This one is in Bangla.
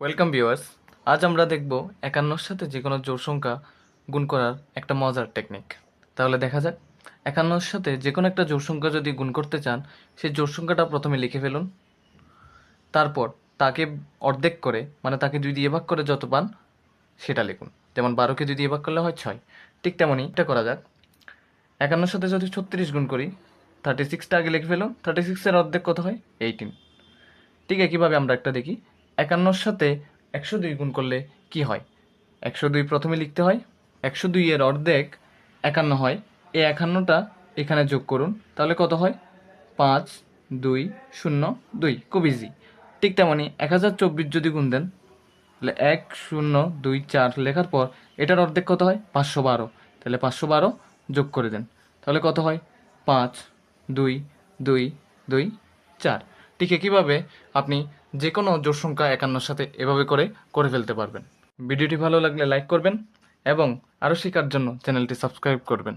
ওয়েলকাম ভিউয়ার্স আজ আমরা দেখব একান্নর সাথে যে কোনো জোড় সংখ্যা গুণ করার একটা মজার টেকনিক তাহলে দেখা যাক, একান্নর সাথে যে কোনো একটা জোড় সংখ্যা যদি গুণ করতে চান, সেই জোড় সংখ্যাটা প্রথমে লিখে ফেলুন। তারপর তাকে অর্ধেক করে মানে তাকে দুই দিয়ে ভাগ করে যত পান, সেটা লিখুন। যেমন বারোকে দুই দিয়ে ভাগ করলে হয় ছয়। ঠিক তেমনই এটা করা যাক। একান্নর সাথে যদি ছত্রিশ গুণ করি থার্টি সিক্সটা আগে লিখে ফেলুন। থার্টি সিক্সের অর্ধেক কত হয়? এইটিন ঠিক একইভাবে আমরা একটা দেখি। একান্নর সাথে একশো দুই গুণ করলে কি হয়? একশো দুই প্রথমে লিখতে হয়, একশো দুই এর অর্ধেক একান্ন হয়। এই একান্নটা এখানে যোগ করুন, তাহলে কত হয়? পাঁচ, দুই, শূন্য, দুই। খুব ইজি ঠিক তেমনই এক হাজার চব্বিশ যদি গুণ দেন, তাহলে এক, শূন্য, দুই, চার লেখার পর এটার অর্ধেক কত হয়? পাঁচশো বারো। তাহলে পাঁচশো বারো যোগ করে দেন, তাহলে কত হয়? পাঁচ, দুই দুই দুই, চার। ঠিক একইভাবে আপনি যে কোনো জোর সংখ্যা একান্নর সাথে এভাবে করে করে ফেলতে পারবেন। ভিডিওটি ভালো লাগলে লাইক করবেন এবং আরও শেখার জন্য চ্যানেলটি সাবস্ক্রাইব করবেন।